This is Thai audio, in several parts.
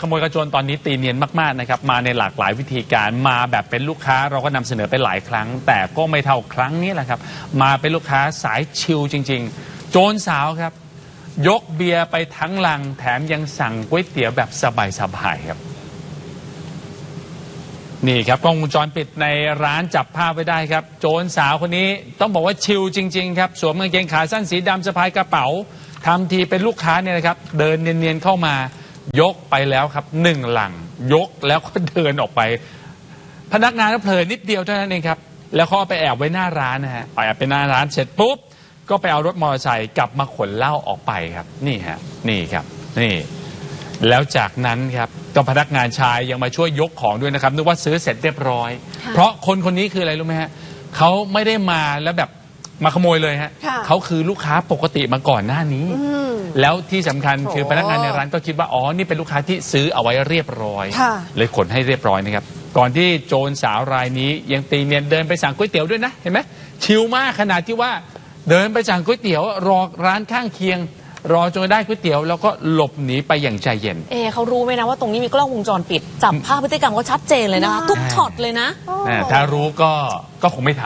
ขโมยกระโจนตอนนี้ตีเนียนมากๆนะครับมาในหลากหลายวิธีการมาแบบเป็นลูกค้าเราก็นำเสนอไปหลายครั้ง แต่ก็ไม่เท่าครั้งนี้แหละครับ มาเป็นลูกค้าสายชิลจริง ๆ โจรสาวครับ ยกเบียร์ไปทั้งลังแถมยังสั่งก๋วยเตี๋ยวแบบสบายๆครับ นี่ครับกล้องวงจรปิดในร้านจับภาพไว้ได้ครับ โจรสาวคนนี้ต้องบอกว่าชิลจริง ๆ ครับ สวมกางเกงขาสั้นสีดำสะพายกระเป๋าทำทีเป็นลูกค้าเนี่ยนะครับ เดินเนียนๆเข้ามา ยกไปแล้วครับหนึ่งหลัง ยกแล้วก็เดินออกไป พนักงานก็เพลินนิดเดียวเท่านั้นเองครับ แล้วเขาเอาไปแอบไว้หน้าร้านนะฮะไปแอบไปหน้าร้านเสร็จปุ๊บก็ไปเอารถมอเตอร์ไซค์กลับมาขนเหล้าออกไปครับ นี่ฮะนี่ครับ นี่ แล้วจากนั้นครับก็พนักงานชายยังมาช่วยยกของด้วยนะครับนึกว่าซื้อเสร็จเรียบร้อยค่ะเพราะคนคนนี้คืออะไรรู้ไหมฮะเขาไม่ได้มาแล้วแบบ มาขโมยเลยฮะค่ะเขาคือลูกค้าปกติมาก่อนหน้านี้อืมแล้วที่สำคัญคือโอ้พนักงานในร้านก็คิดว่าอ๋อนี่เป็นลูกค้าที่ซื้อเอาไว้เรียบร้อย ค่ะ เลยขนให้เรียบร้อยนะครับ ก่อนที่โจรสาวรายนี้ยังตีเนียนเดินไปสั่งก๋วยเตี๋ยวด้วยนะ เห็นไหมชิลมากขนาดที่ว่าเดินไปสั่งก๋วยเตี๋ยวรอร้านข้างเคียง รอจนได้ก๋วยเตี๋ยวแล้วก็หลบหนีไปอย่างใจเย็น เอเขารู้ไหมนะว่าตรงนี้มีกล้องวงจรปิด จับภาพพฤติกรรมก็ชัดเจนเลยนะคะว้าวทุกช็อตเลยนะอ่าถ้ารู้ก็ก็คงไม่ท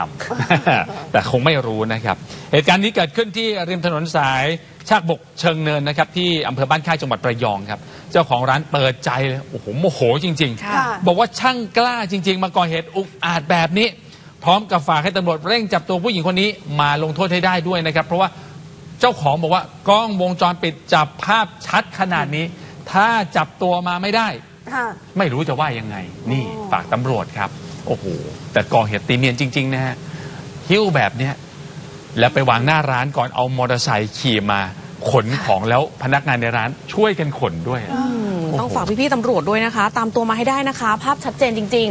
ำ แต่คงไม่รู้นะครับ เหตุการณ์นี้เกิดขึ้นที่ริมถนนสายชากบกเชิงเนินนะครับ ที่อำเภอบ้านค่ายจังหวัดระยองครับ เจ้าของร้านเปิดใจเลยโอ้โหโมโหจริง ค่ะ ๆ บอกว่าช่างกล้าจริง ๆ มาก่อเหตุอุกอาจแบบนี้ พร้อมกับฝากให้ตำรวจเร่งจับตัวผู้หญิงคนนี้มาลงโทษให้ได้ด้วยนะครับ เพราะว่า เจ้าของบอกว่ากล้องวงจรปิดจับภาพชัดขนาดนี้ ถ้าจับตัวมาไม่ได้ ค่ะ ไม่รู้จะว่ายังไง นี่อ๋อฝากตำรวจครับ โอ้โห แต่ก่อเหตุตีเนียนจริง ๆ นะฮะหิ้วแบบเนี้ยแล้วไปวางหน้าร้านก่อนเอามอเตอร์ไซค์ขี่มา ขนของแล้วพนักงานในร้านช่วยกันขนด้วยอืมโอ้โหต้องฝากพี่ๆตำรวจด้วยนะคะ ตามตัวมาให้ได้นะคะ ภาพชัดเจนจริง